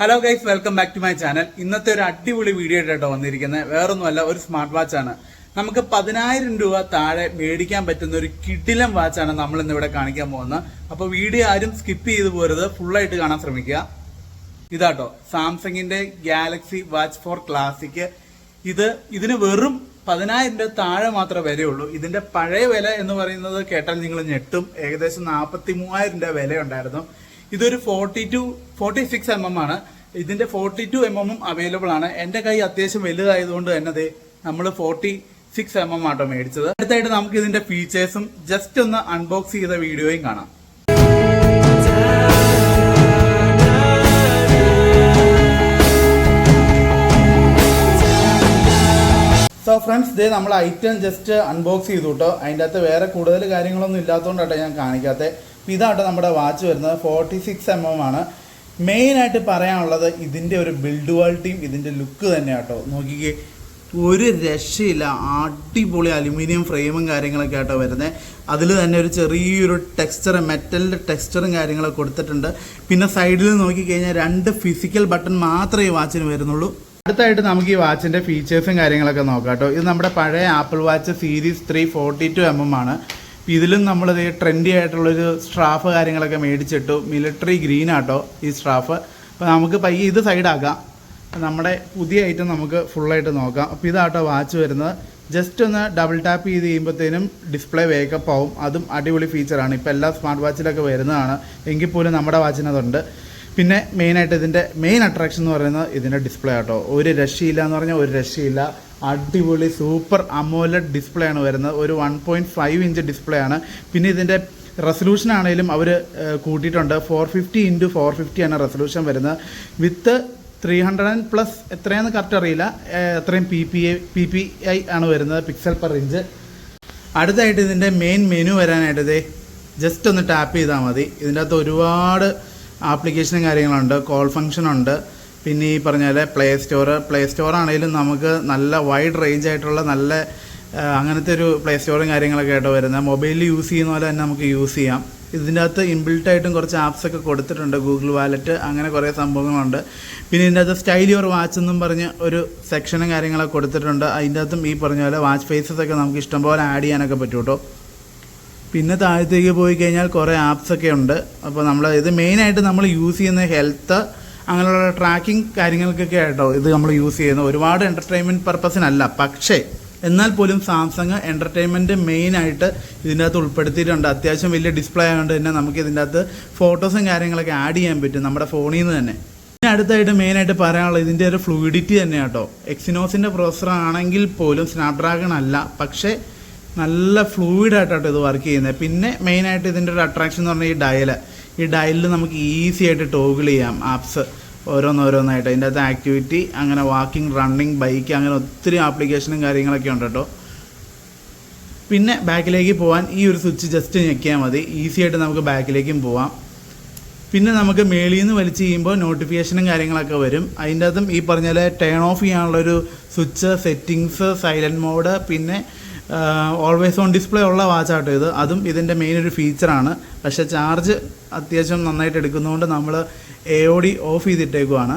Hello guys welcome back to my channel ഇന്നത്തെ ഒരു അടിപൊളി വീഡിയോ ആയിട്ടോ വന്നിരിക്കുന്നത്. വേറൊന്നുമല്ല ഒരു സ്മാർട്ട് വാച്ച് ആണ്. നമുക്ക് പതിനായിരം രൂപ താഴെ മേടിക്കാൻ പറ്റുന്ന ഒരു കിടിലം വാച്ചാണ് നമ്മൾ ഇന്ന് ഇവിടെ കാണിക്കാൻ പോകുന്നത്. അപ്പോൾ വീഡിയോ ആരും സ്കിപ്പ് ചെയ്തു പോരുത്. ഫുള്ളായിട്ട് കാണാൻ ശ്രമിക്കുക. ഇതാട്ടോ സാംസങ്ങിന്റെ ഗാലക്സി വാച്ച് ഫോർ ക്ലാസിക് ഇത് ഇതിന് വെറും പതിനായിരം രൂപ താഴെ മാത്രമേ വിലയുള്ളൂ. ഇതിന്റെ പഴയ വില എന്ന് പറയുന്നത് കേട്ടാൽ നിങ്ങൾ ഞെട്ടും. ഏകദേശം നാൽപ്പത്തി മൂവായിരം രൂപ വിലയുണ്ടായിരുന്നു. ഇതൊരു forty two forty six M M ആണ്. ഇതിന്റെ ഫോർട്ടി ടു എം എമ്മും അവൈലബിൾ ആണ്. എന്റെ കൈ അത്യാവശ്യം വലുതായതുകൊണ്ട് തന്നെ ദേ നമ്മൾ ഫോർട്ടി സിക്സ് എം എം ആട്ടോ മേടിച്ചത്. അടുത്തായിട്ട് നമുക്ക് ഇതിന്റെ ഫീച്ചേഴ്സും ജസ്റ്റ് ഒന്ന് അൺബോക്സ് ചെയ്ത വീഡിയോയും കാണാം. സോ ഫ്രണ്ട്സ് ഇതേ നമ്മൾ ഐറ്റം ജസ്റ്റ് അൺബോക്സ് ചെയ്തു കേട്ടോ അതിന്റെ അകത്ത് വേറെ കൂടുതൽ കാര്യങ്ങളൊന്നും ഇല്ലാത്തതുകൊണ്ടാട്ടോ ഞാൻ കാണിക്കാത്തത് അപ്പോൾ ഇതാട്ടോ നമ്മുടെ വാച്ച് വരുന്നത്. ഫോർട്ടി സിക്സ് എം എം ആണ്. മെയിനായിട്ട് പറയാനുള്ളത് ഇതിന്റെ ഒരു ബിൽഡ് ക്വാളിറ്റിയും ഇതിന്റെ ലുക്ക് തന്നെയാട്ടോ. നോക്കിക്കേ ഒരു രക്ഷയില്ല. അടിപൊളി അലുമിനിയം ഫ്രെയിമും കാര്യങ്ങളൊക്കെ ആട്ടോ വരുന്നത് അതിൽ തന്നെ ഒരു ചെറിയൊരു ടെക്സ്ചർ മെറ്റലിന്റെ ടെക്സ്ചറും കാര്യങ്ങളൊക്കെ കൊടുത്തിട്ടുണ്ട്. പിന്നെ സൈഡിൽ നോക്കിക്കഴിഞ്ഞാൽ രണ്ട് ഫിസിക്കൽ ബട്ടൺ മാത്രമേ വാച്ചിന് വരുന്നുള്ളൂ. അടുത്തായിട്ട് നമുക്ക് ഈ വാച്ചിന്റെ ഫീച്ചേഴ്സും കാര്യങ്ങളൊക്കെ നോക്കാം കേട്ടോ. ഇത് നമ്മുടെ പഴയ Apple Watch series three forty two M M ആണ്. ഇതിലും നമ്മളിത് ട്രെൻഡി ആയിട്ടുള്ളൊരു സ്ട്രാഫ് കാര്യങ്ങളൊക്കെ മേടിച്ചിട്ടു. മിലിറ്ററി ഗ്രീൻ ആട്ടോ ഈ സ്ട്രാഫ് അപ്പോൾ നമുക്ക് പയ്യെ ഇത് സൈഡാക്കാം നമ്മുടെ പുതിയ ഐറ്റം നമുക്ക് ഫുള്ളായിട്ട് നോക്കാം. അപ്പോൾ ഇതാട്ടോ വാച്ച് വരുന്നത്. ജസ്റ്റ് ഒന്ന് ഡബിൾ ടാപ്പ് ചെയ്ത് ചെയ്യുമ്പോഴത്തേനും ഡിസ്പ്ലേ വേക്കപ്പ് ആവും. അതും അടിപൊളി ഫീച്ചറാണ് ഇപ്പോൾ എല്ലാ സ്മാർട്ട് വാച്ചിലൊക്കെ വരുന്നതാണ്. എങ്കിൽ പോലും നമ്മുടെ വാച്ചിനതുണ്ട് പിന്നെ മെയിനായിട്ട് ഇതിന്റെ മെയിൻ അട്രാക്ഷൻ എന്ന് പറയുന്നത് ഇതിന്റെ ഡിസ്പ്ലേ ആട്ടോ. ഒരു രക്ഷയില്ല എന്ന് പറഞ്ഞാൽ ഒരു രക്ഷയില്ല. അടിപൊളി സൂപ്പർ അമോലഡ് ഡിസ്പ്ലേ ആണ് വരുന്നത്. ഒരു one point five inch display ആണ്. പിന്നെ ഇതിന്റെ റെസൊല്യൂഷൻ ആണെങ്കിലും അവർ കൂട്ടിയിട്ടുണ്ട്. Four fifty into four fifty ആണ് റെസൊല്യൂഷൻ വരുന്നത്. With three hundred and plus എത്രയാണെന്ന് കറക്റ്റ് അറിയില്ല. എത്രയും P P I P P I ആണ് വരുന്നത് പിക്സൽ പെർ ഇഞ്ച് അടുത്തായിട്ട് ഇതിന്റെ മെയിൻ മെനു വരാനായിട്ട് ജസ്റ്റ് ഒന്ന് ടാപ്പ് ചെയ്താൽ മതി. ഇതിന്റെ അകത്ത് ഒരുപാട് ആപ്ലിക്കേഷനും കാര്യങ്ങളുണ്ട് കോൾ ഫംഗ്ഷൻ ഉണ്ട് പിന്നെ ഈ പറഞ്ഞ പ്ലേ സ്റ്റോർ പ്ലേ സ്റ്റോർ ആണെങ്കിലും നമുക്ക് നല്ല വൈഡ് റേഞ്ച് ആയിട്ടുള്ള നല്ല അങ്ങനത്തെ ഒരു പ്ലേ സ്റ്റോറും കാര്യങ്ങളൊക്കെ ആയിട്ട് വരുന്നത്. മൊബൈലിൽ യൂസ് ചെയ്യുന്ന പോലെ തന്നെ നമുക്ക് യൂസ് ചെയ്യാം. ഇതിന്റെ അകത്ത് ഇൻബിൽട്ട് ആയിട്ടും കുറച്ച് ആപ്സ് ഒക്കെ കൊടുത്തിട്ടുണ്ട് ഗൂഗിൾ വാലറ്റ് അങ്ങനെ കുറേ സംഭവങ്ങളുണ്ട്. പിന്നെ ഇതിന്റെ അകത്ത് സ്റ്റൈൽ യുവർ വാച്ച് എന്നും പറഞ്ഞ് ഒരു സെക്ഷനും കാര്യങ്ങളൊക്കെ കൊടുത്തിട്ടുണ്ട്. അതിന്റെ അകത്തും ഈ പറഞ്ഞ പോലെ വാച്ച് ഫേസസ് ഒക്കെ നമുക്ക് ഇഷ്ടംപോലെ ആഡ് ചെയ്യാനൊക്കെ പറ്റും കേട്ടോ പിന്നെ താഴത്തേക്ക് പോയി കഴിഞ്ഞാൽ കുറേ ആപ്സ് ഒക്കെ ഉണ്ട്. അപ്പോൾ നമ്മൾ ഇത് മെയിനായിട്ട് നമ്മൾ യൂസ് ചെയ്യുന്ന ഹെൽത്ത് അങ്ങനെയുള്ള ട്രാക്കിംഗ് കാര്യങ്ങൾക്കൊക്കെ ആയിട്ടോ ഇത് നമ്മൾ യൂസ് ചെയ്യുന്നത്. ഒരുപാട് എന്റർടൈൻമെന്റ് പർപ്പസിനല്ല പക്ഷേ എന്നാൽ പോലും സാംസങ് എന്റർടൈൻമെന്റ് മെയിനായിട്ട് ഇതിന്റെ അകത്ത് ഉൾപ്പെടുത്തിയിട്ടുണ്ട്. അത്യാവശ്യം വലിയ ഡിസ്പ്ലേ ആയതുകൊണ്ട് തന്നെ നമുക്ക് ഇതിന്റെ അകത്ത് ഫോട്ടോസും കാര്യങ്ങളൊക്കെ ആഡ് ചെയ്യാൻ പറ്റും നമ്മുടെ ഫോണിൽ നിന്ന് തന്നെ. പിന്നെ അടുത്തായിട്ട് മെയിനായിട്ട് പറയാനുള്ളത് ഇതിന്റെ ഒരു ഫ്ലൂയിഡിറ്റി തന്നെയാണ് കേട്ടോ എക്സിനോസിന്റെ പ്രോസസ്സർ ആണെങ്കിൽ പോലും സ്നാപ്ഡ്രാഗൺ അല്ല പക്ഷേ നല്ല ഫ്ലൂയിഡായിട്ടാണ് ഇത് വർക്ക് ചെയ്യുന്നത് പിന്നെ മെയിനായിട്ട് ഇതിന്റെ ഒരു അട്രാക്ഷൻ എന്ന് പറഞ്ഞാൽ ഈ ഡയൽ ഈ ഡയലിൽ നമുക്ക് ഈസി ആയിട്ട് ടോഗിൾ ചെയ്യാം ആപ്സ് ഓരോന്നോരോന്നായിട്ട്. അതിന്റെ അകത്ത് ആക്ടിവിറ്റി അങ്ങനെ വാക്കിംഗ് റണ്ണിങ് ബൈക്ക് അങ്ങനെ ഒത്തിരി ആപ്ലിക്കേഷനും കാര്യങ്ങളൊക്കെ ഉണ്ട് കേട്ടോ പിന്നെ ബാക്കിലേക്ക് പോകാൻ ഈ ഒരു സ്വിച്ച് ജസ്റ്റ് ഞെക്കിയാൽ മതി. ഈസി ആയിട്ട് നമുക്ക് ബാക്കിലേക്കും പോവാം. പിന്നെ നമുക്ക് മേളിൽ നിന്ന് വലിച്ചു ചെയ്യുമ്പോൾ നോട്ടിഫിക്കേഷനും കാര്യങ്ങളൊക്കെ വരും. അതിന്റെ അകത്തും ഈ പറഞ്ഞ ടേൺ ഓഫ് ചെയ്യാനുള്ളൊരു സ്വിച്ച് സെറ്റിങ്സ് സൈലന്റ് മോഡ് പിന്നെ ഓൾവേസ് ഓൺ ഡിസ്പ്ലേ ഉള്ള വാച്ചാട്ടോ ഇത്. അതും ഇതിന്റെ മെയിൻ ഒരു ഫീച്ചറാണ് പക്ഷേ ചാർജ് അത്യാവശ്യം നന്നായിട്ട് എടുക്കുന്നതുകൊണ്ട് നമ്മൾ എ ഒ ഡി ഓഫ് ചെയ്തിട്ടേക്കുവാണ്.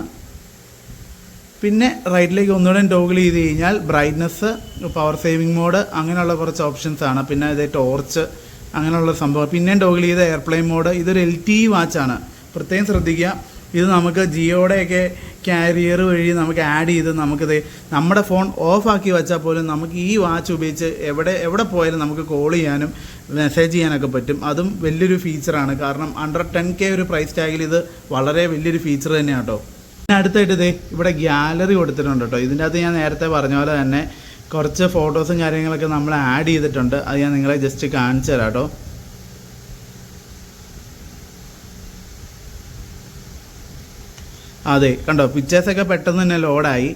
പിന്നെ റൈറ്റിലേക്ക് ഒന്നുകൂടെ ടോഗിൾ ചെയ്ത് കഴിഞ്ഞാൽ ബ്രൈറ്റ്നസ് പവർ സേവിങ് മോഡ് അങ്ങനെയുള്ള കുറച്ച് ഓപ്ഷൻസ് ആണ്. പിന്നെ ഇത് ടോർച്ച് അങ്ങനെയുള്ള സംഭവം. പിന്നെയും ടോഗിൾ ചെയ്ത എയർപ്ലെയിൻ മോഡ് ഇതൊരു എൽ ടി വാച്ചാണ് പ്രത്യേകം ശ്രദ്ധിക്കുക. ഇത് നമുക്ക് ജിയോടെയൊക്കെ കാരിയർ വഴി നമുക്ക് ആഡ് ചെയ്ത് നമുക്കിത് നമ്മുടെ ഫോൺ ഓഫാക്കി വെച്ചാൽ പോലും നമുക്ക് ഈ വാച്ച് ഉപയോഗിച്ച് എവിടെ എവിടെ പോയാലും നമുക്ക് കോൾ ചെയ്യാനും മെസ്സേജ് ചെയ്യാനൊക്കെ പറ്റും. അതും വലിയൊരു ഫീച്ചറാണ് കാരണം അണ്ടർ ടെൻ കെ ഒരു പ്രൈസ് ടാഗിൽ ഇത് വളരെ വലിയൊരു ഫീച്ചർ തന്നെയാണ് കേട്ടോ പിന്നെ അടുത്തായിട്ട് ഇതേ ഇവിടെ ഗ്യാലറി കൊടുത്തിട്ടുണ്ട് കേട്ടോ ഇതിന്റെ അകത്ത് ഞാൻ നേരത്തെ പറഞ്ഞ പോലെ തന്നെ കുറച്ച് ഫോട്ടോസും കാര്യങ്ങളൊക്കെ നമ്മൾ ആഡ് ചെയ്തിട്ടുണ്ട്. അത് ഞാൻ നിങ്ങളെ ജസ്റ്റ് കാണിച്ചു തരാം കേട്ടോ അതെ കണ്ടോ പിക്ചേഴ്സൊക്കെ പെട്ടെന്ന് തന്നെ ലോഡായി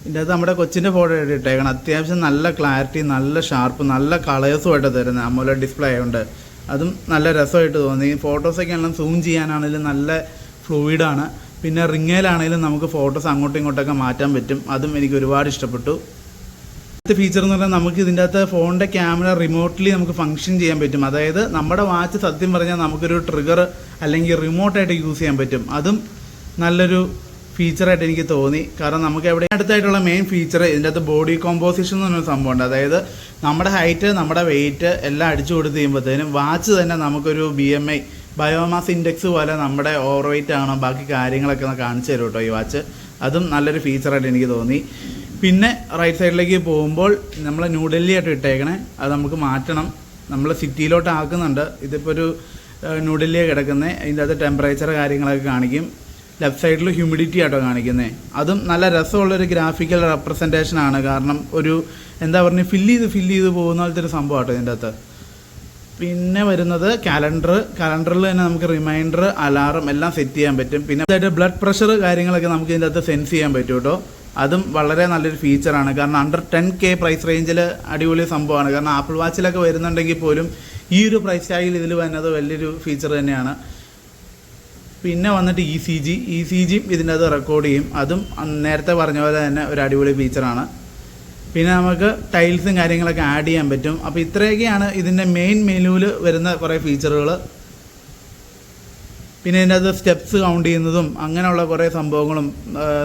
ഇതിന്റെ അകത്ത് നമ്മുടെ കൊച്ചിന്റെ ഫോട്ടോ ഇട്ടേക്കണം അത്യാവശ്യം നല്ല ക്ലാരിറ്റി നല്ല ഷാർപ്പ് നല്ല കളേഴ്സുമായിട്ട് തരുന്നത് അമോല ഡിസ്പ്ലേ ആയതുകൊണ്ട് അതും നല്ല രസമായിട്ട് തോന്നി. ഫോട്ടോസൊക്കെ എല്ലാം സൂം ചെയ്യാനാണെങ്കിലും നല്ല ഫ്ലൂയിഡാണ് പിന്നെ റിങ്ങയിലാണെങ്കിലും നമുക്ക് ഫോട്ടോസ് അങ്ങോട്ടും ഇങ്ങോട്ടൊക്കെ മാറ്റാൻ പറ്റും. അതും എനിക്ക് ഒരുപാട് ഇഷ്ടപ്പെട്ടു. അടുത്ത ഫീച്ചർ എന്ന് പറഞ്ഞാൽ നമുക്ക് ഇതിന്റെ അകത്ത് ഫോണിന്റെ ക്യാമറ റിമോട്ട്ലി നമുക്ക് ഫംഗ്ഷൻ ചെയ്യാൻ പറ്റും. അതായത് നമ്മുടെ വാച്ച് സത്യം പറഞ്ഞാൽ നമുക്കൊരു ട്രിഗർ അല്ലെങ്കിൽ റിമോട്ടായിട്ട് യൂസ് ചെയ്യാൻ പറ്റും. അതും നല്ലൊരു ഫീച്ചറായിട്ട് എനിക്ക് തോന്നി. കാരണം നമുക്ക് എവിടെ അടുത്തായിട്ടുള്ള മെയിൻ ഫീച്ചർ ഇതിന്റെ അകത്ത് ബോഡി കോമ്പോസിഷൻ എന്ന് പറഞ്ഞൊരു സംഭവമുണ്ട്. അതായത് നമ്മുടെ ഹൈറ്റ് നമ്മുടെ വെയിറ്റ് എല്ലാം അടിച്ചു കൊടുത്ത് കഴിയുമ്പോഴത്തേനും വാച്ച് തന്നെ നമുക്കൊരു B M I biomass index പോലെ നമ്മുടെ ഓവർ വെയിറ്റ് ആണോ. ബാക്കി കാര്യങ്ങളൊക്കെ ഒന്ന് കാണിച്ചു തരും കേട്ടോ ഈ വാച്ച് അതും നല്ലൊരു ഫീച്ചറായിട്ട് എനിക്ക് തോന്നി. പിന്നെ റൈറ്റ് സൈഡിലേക്ക് പോകുമ്പോൾ നമ്മൾ ന്യൂഡൽഹി ആയിട്ട് ഇട്ടേക്കണേ. അത് നമുക്ക് മാറ്റണം. നമ്മൾ സിറ്റിയിലോട്ട് ആക്കുന്നുണ്ട്. ഇതിപ്പോൾ ഒരു ന്യൂഡൽഹിയാണ് കിടക്കുന്നത് അതിന്റെ അകത്ത് ടെമ്പറേച്ചർ കാര്യങ്ങളൊക്കെ കാണിക്കും. ലെഫ്റ്റ് സൈഡിൽ ഹ്യൂമിഡിറ്റി ആട്ടോ കാണിക്കുന്നത് അതും നല്ല രസമുള്ളൊരു ഗ്രാഫിക്കൽ റെപ്രസെന്റേഷൻ ആണ്. കാരണം ഒരു എന്താ പറയുക ഫില്ല് ചെയ്ത് ഫില്ല് ചെയ്ത് പോകുന്ന പോലത്തെ ഒരു സംഭവം ആട്ടോ ഇതിന്റെ അകത്ത്. പിന്നെ വരുന്നത് കലണ്ടർ കലണ്ടറിൽ തന്നെ നമുക്ക് റിമൈൻഡർ അലാറം എല്ലാം സെറ്റ് ചെയ്യാൻ പറ്റും. പിന്നെ അതായത് ബ്ലഡ് പ്രഷർ കാര്യങ്ങളൊക്കെ നമുക്ക് ഇതിന്റെ അകത്ത് സെൻസ് ചെയ്യാൻ പറ്റും കേട്ടോ അതും വളരെ നല്ലൊരു ഫീച്ചറാണ് കാരണം അണ്ടർ ടെൻ കെ പ്രൈസ് റേഞ്ചിൽ അടിപൊളി സംഭവമാണ് കാരണം ആപ്പിൾ വാച്ചിലൊക്കെ വരുന്നുണ്ടെങ്കിൽ പോലും ഈ ഒരു പ്രൈസ് ടാഗിൽ ഇതിൽ വരുന്നത് വലിയൊരു ഫീച്ചർ തന്നെയാണ്. പിന്നെ വന്നിട്ട് E C G E C ജിയും ഇതിന്റെ അത് റെക്കോർഡ് ചെയ്യും. അതും നേരത്തെ പറഞ്ഞ പോലെ തന്നെ ഒരു അടിപൊളി ഫീച്ചറാണ് പിന്നെ നമുക്ക് ടൈൽസും കാര്യങ്ങളൊക്കെ ആഡ് ചെയ്യാൻ പറ്റും. അപ്പോൾ ഇത്രയൊക്കെയാണ് ഇതിന്റെ മെയിൻ മെനുവിൽ വരുന്ന കുറേ ഫീച്ചറുകൾ പിന്നെ ഇതിന്റെ അത് സ്റ്റെപ്സ് കൗണ്ട് ചെയ്യുന്നതും അങ്ങനെയുള്ള കുറേ സംഭവങ്ങളും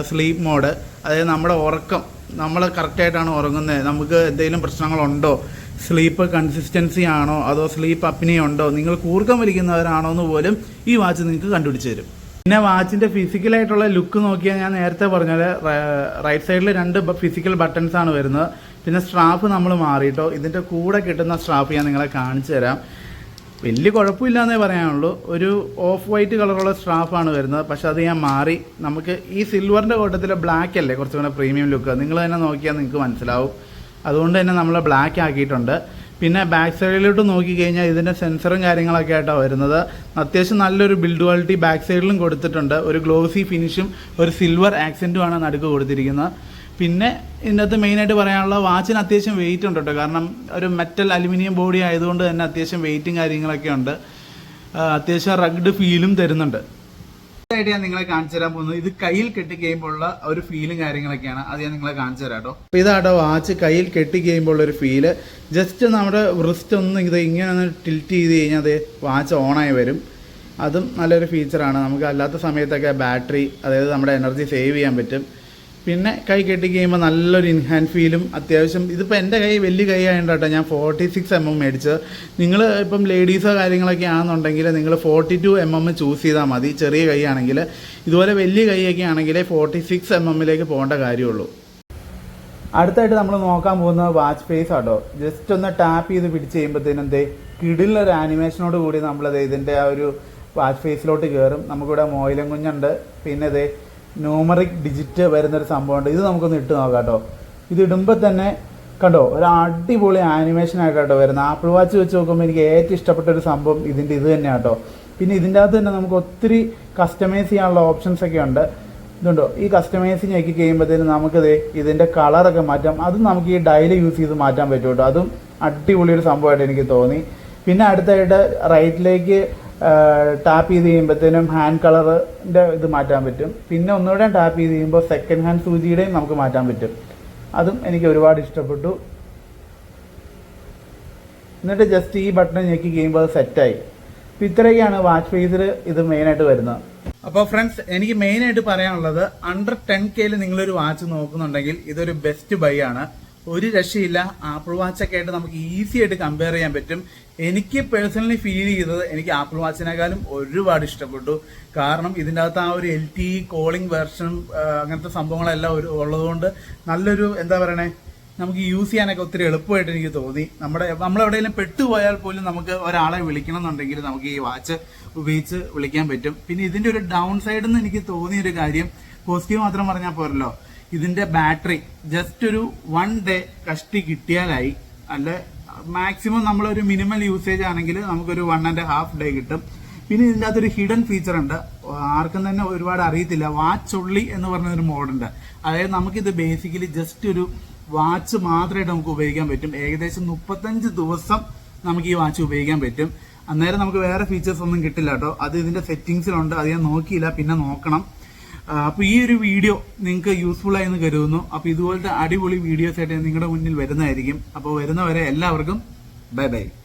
സ്ലീപ്പ് മോഡ് അതായത് നമ്മുടെ ഉറക്കം നമ്മൾ കറക്റ്റായിട്ടാണ് ഉറങ്ങുന്നത്. നമുക്ക് എന്തെങ്കിലും പ്രശ്നങ്ങളുണ്ടോ? സ്ലീപ്പ് കൺസിസ്റ്റൻസി ആണോ അതോ സ്ലീപ്പ് അപ്നി ഉണ്ടോ? നിങ്ങൾ കൂർക്കം വലിക്കുന്നവരാണോ എന്ന് പോലും ഈ വാച്ച് നിങ്ങൾക്ക് കണ്ടുപിടിച്ച് തരും. പിന്നെ വാച്ചിന്റെ ഫിസിക്കലായിട്ടുള്ള ലുക്ക് നോക്കിയാൽ ഞാൻ നേരത്തെ പറഞ്ഞ റൈറ്റ് സൈഡിൽ രണ്ട് ഫിസിക്കൽ ബട്ടൺസ് ആണ് വരുന്നത്. പിന്നെ സ്ട്രാപ്പ് നമ്മൾ മാറിയിട്ടോ ഇതിന്റെ കൂടെ കിട്ടുന്ന സ്ട്രാപ്പ് ഞാൻ നിങ്ങളെ കാണിച്ചു തരാം. വലിയ കുഴപ്പമില്ല എന്നേ പറയാനുള്ളൂ. ഒരു ഓഫ് വൈറ്റ് കളറുള്ള സ്ട്രാഫാണ് വരുന്നത്. പക്ഷെ അത് ഞാൻ മാറി. നമുക്ക് ഈ സിൽവറിന്റെ കൂട്ടത്തിൽ ബ്ലാക്ക് അല്ലേ കുറച്ചും കൂടെ പ്രീമിയം ലുക്ക് നിങ്ങൾ തന്നെ നോക്കിയാൽ നിങ്ങൾക്ക് മനസ്സിലാവും. അതുകൊണ്ട് തന്നെ നമ്മൾ ബ്ലാക്ക് ആക്കിയിട്ടുണ്ട്. പിന്നെ ബാക്ക് സൈഡിലോട്ട് നോക്കിക്കഴിഞ്ഞാൽ ഇതിന്റെ സെൻസറും കാര്യങ്ങളൊക്കെ ആയിട്ടാണ് വരുന്നത്. അത്യാവശ്യം നല്ലൊരു ബിൽഡ് ക്വാളിറ്റി ബാക്ക് സൈഡിലും കൊടുത്തിട്ടുണ്ട്. ഒരു ഗ്ലോസി ഫിനിഷും ഒരു സിൽവർ ആക്സെന്റുമാണ് നടുക്ക് കൊടുത്തിരിക്കുന്നത്. പിന്നെ ഇതിന്റെ അകത്ത് മെയിനായിട്ട് പറയാനുള്ള വാച്ചിന് അത്യാവശ്യം വെയിറ്റ് ഉണ്ട് കേട്ടോ. കാരണം ഒരു മെറ്റൽ അലുമിനിയം ബോഡി ആയതുകൊണ്ട് തന്നെ അത്യാവശ്യം വെയിറ്റും കാര്യങ്ങളൊക്കെ ഉണ്ട്. അത്യാവശ്യം റഗ്ഡ് ഫീലും തരുന്നുണ്ട്. ആയിട്ട് ഞാൻ നിങ്ങളെ കാണിച്ചു തരാൻ പോകുന്നത്. ഇത് കയ്യിൽ കെട്ടി കഴിയുമ്പോഴുള്ള ഒരു ഫീലും കാര്യങ്ങളൊക്കെയാണ്. അത് ഞാൻ നിങ്ങളെ കാണിച്ചു തരാം കേട്ടോ ഇതാട്ടോ വാച്ച് കയ്യിൽ കെട്ടി കഴിയുമ്പോൾ ഒരു ഫീൽ ജസ്റ്റ് നമ്മുടെ റിസ്റ്റ് ഒന്ന് ഇത് ഇങ്ങനെ ഒന്ന് ടിൽറ്റ് ചെയ്ത് കഴിഞ്ഞാൽ അത് വാച്ച് ഓണായി വരും. അതും നല്ലൊരു ഫീച്ചറാണ് നമുക്ക് അല്ലാത്ത സമയത്തൊക്കെ ബാറ്ററി അതായത് നമ്മുടെ എനർജി സേവ് ചെയ്യാൻ പറ്റും. പിന്നെ കൈ കെട്ടി കഴിയുമ്പോൾ നല്ലൊരു ഇൻഹാൻഡ് ഫീലും അത്യാവശ്യം ഇതിപ്പോൾ എന്റെ കൈ വലിയ കൈ ആയതുകൊണ്ട് കേട്ടോ ഞാൻ ഫോർട്ടി സിക്സ് എം എം മേടിച്ചത്. നിങ്ങൾ ഇപ്പം ലേഡീസോ കാര്യങ്ങളൊക്കെ ആണെന്നുണ്ടെങ്കിൽ നിങ്ങൾ forty two M M choose ചെയ്താൽ മതി. ചെറിയ കൈ ആണെങ്കിൽ ഇതുപോലെ വലിയ കൈയൊക്കെ ആണെങ്കിൽ ഫോർട്ടി സിക്സ് എം എമ്മിലേക്ക് പോകേണ്ട കാര്യമുള്ളൂ. അടുത്തായിട്ട് നമ്മൾ നോക്കാൻ പോകുന്നത് വാച്ച് ഫേസ് ആട്ടോ. ജസ്റ്റ് ഒന്ന് ടാപ്പ് ചെയ്ത് പിടിച്ച് കഴിയുമ്പോഴത്തേനും എന്തേ കിടിലൊരു ആനിമേഷനോട് കൂടി നമ്മളത് ഇതിന്റെ ആ ഒരു വാച്ച് ഫേസിലോട്ട് കയറും നമുക്കിവിടെ മോയിലും കുഞ്ഞുണ്ട്. പിന്നെ ഇതേ ന്യൂമറിക് ഡിജിറ്റ് വരുന്നൊരു സംഭവമുണ്ട്. ഇത് നമുക്കൊന്ന് ഇട്ട് നോക്കാം കേട്ടോ ഇത് ഇടുമ്പോൾ തന്നെ കണ്ടോ ഒരു അടിപൊളി ആനിമേഷൻ ആയിട്ടോ വരുന്നത്. ആപ്പിൾ വാച്ച് വെച്ച് നോക്കുമ്പോൾ എനിക്ക് ഏറ്റവും ഇഷ്ടപ്പെട്ട ഒരു സംഭവം ഇതിന്റെ ഇത് തന്നെയാണ് കേട്ടോ പിന്നെ ഇതിന്റെ അകത്ത് തന്നെ നമുക്ക് ഒത്തിരി കസ്റ്റമൈസ് ചെയ്യാനുള്ള ഓപ്ഷൻസ് ഒക്കെ ഉണ്ട്. ഇതുണ്ടോ ഈ കസ്റ്റമൈസ് ഞെക്കി കഴിയുമ്പോഴത്തേനും നമുക്കിത് ഇതിന്റെ കളറൊക്കെ മാറ്റാം. അതും നമുക്ക് ഈ ഡയൽ യൂസ് ചെയ്ത് മാറ്റാൻ പറ്റും കേട്ടോ. അതും അടിപൊളി ഒരു സംഭവമായിട്ട് എനിക്ക് തോന്നി. പിന്നെ അടുത്തായിട്ട് റൈറ്റിലേക്ക് ടാപ്പ് ചെയ്ത് കഴിയുമ്പോഴത്തേനും ഹാൻഡ് കളറിന്റെ ഇത് മാറ്റാൻ പറ്റും. പിന്നെ ഒന്നുകൂടെ ടാപ്പ് ചെയ്ത് കഴിയുമ്പോൾ സെക്കൻഡ് ഹാൻഡ് സൂചിയുടെയും നമുക്ക് മാറ്റാൻ പറ്റും. അതും എനിക്ക് ഒരുപാട് ഇഷ്ടപ്പെട്ടു. എന്നിട്ട് ജസ്റ്റ് ഈ ബട്ടൺ ഞെക്കി കഴിയുമ്പോൾ അത് സെറ്റായി ഇപ്പം ഇത്രയൊക്കെയാണ് വാച്ച് ഫേസിൽ ഇത് മെയിനായിട്ട് വരുന്നത്. അപ്പോൾ ഫ്രണ്ട്സ് എനിക്ക് മെയിനായിട്ട് പറയാനുള്ളത് അണ്ടർ ടെൻ കെയിൽ നിങ്ങളൊരു വാച്ച് നോക്കുന്നുണ്ടെങ്കിൽ ഇതൊരു ബെസ്റ്റ് ബൈ ആണ്. ഒരു രക്ഷയില്ല. ആപ്പിൾ വാച്ചൊക്കെ ആയിട്ട് നമുക്ക് ഈസി ആയിട്ട് കമ്പയർ ചെയ്യാൻ പറ്റും. എനിക്ക് പേഴ്സണലി ഫീൽ ചെയ്തത് എനിക്ക് ആപ്പിൾ വാച്ചിനേക്കാളും ഒരുപാട് ഇഷ്ടപ്പെട്ടു. കാരണം ഇതിന്റെ അകത്ത് ആ ഒരു എൽ ടി കോളിംഗ് വെർഷൻ അങ്ങനത്തെ സംഭവങ്ങളെല്ലാം ഒരു ഉള്ളതുകൊണ്ട് നല്ലൊരു എന്താ പറയണേ? നമുക്ക് യൂസ് ചെയ്യാനൊക്കെ ഒത്തിരി എളുപ്പമായിട്ട് എനിക്ക് തോന്നി. നമ്മുടെ നമ്മളെവിടെയെങ്കിലും പെട്ടുപോയാൽ പോലും നമുക്ക് ഒരാളെ വിളിക്കണം എന്നുണ്ടെങ്കിൽ നമുക്ക് ഈ വാച്ച് ഉപയോഗിച്ച് വിളിക്കാൻ പറ്റും. പിന്നെ ഇതിന്റെ ഒരു ഡൗൺ സൈഡ് എന്ന് എനിക്ക് തോന്നിയൊരു കാര്യം പോസിറ്റീവ് മാത്രം പറഞ്ഞാൽ പോരല്ലോ. ഇതിന്റെ ബാറ്ററി ജസ്റ്റ് ഒരു വൺ ഡേ കഷ്ടി കിട്ടിയാലായി. അല്ല മാക്സിമം നമ്മളൊരു മിനിമൽ യൂസേജ് ആണെങ്കിൽ നമുക്കൊരു വൺ ആൻഡ് ഹാഫ് ഡേ കിട്ടും. പിന്നെ ഇതിന്റെ അകത്തൊരു ഹിഡൻ ഫീച്ചർ ഉണ്ട്. ആർക്കും തന്നെ ഒരുപാട് അറിയത്തില്ല. വാച്ച് ഉള്ളി എന്ന് പറഞ്ഞൊരു മോഡുണ്ട് അതായത് നമുക്കിത് ബേസിക്കലി ജസ്റ്റ് ഒരു വാച്ച് മാത്രമായിട്ട് നമുക്ക് ഉപയോഗിക്കാൻ പറ്റും. ഏകദേശം മുപ്പത്തഞ്ച് ദിവസം നമുക്ക് ഈ വാച്ച് ഉപയോഗിക്കാൻ പറ്റും. അന്നേരം നമുക്ക് വേറെ ഫീച്ചേഴ്സ് ഒന്നും കിട്ടില്ല കേട്ടോ. അത് ഇതിന്റെ സെറ്റിംഗ്സിലുണ്ട് അത് ഞാൻ നോക്കിയില്ല. പിന്നെ നോക്കണം. അപ്പോൾ ഈ ഒരു വീഡിയോ നിങ്ങൾക്ക് യൂസ്ഫുൾ ആയെന്ന് കരുതുന്നു. അപ്പോൾ ഇതുപോലത്തെ അടിപൊളി വീഡിയോസ് ആയിട്ട് നിങ്ങളുടെ മുന്നിൽ വരുന്നതായിരിക്കും. അപ്പോൾ വരുന്നവരെ എല്ലാവർക്കും ബൈ ബൈ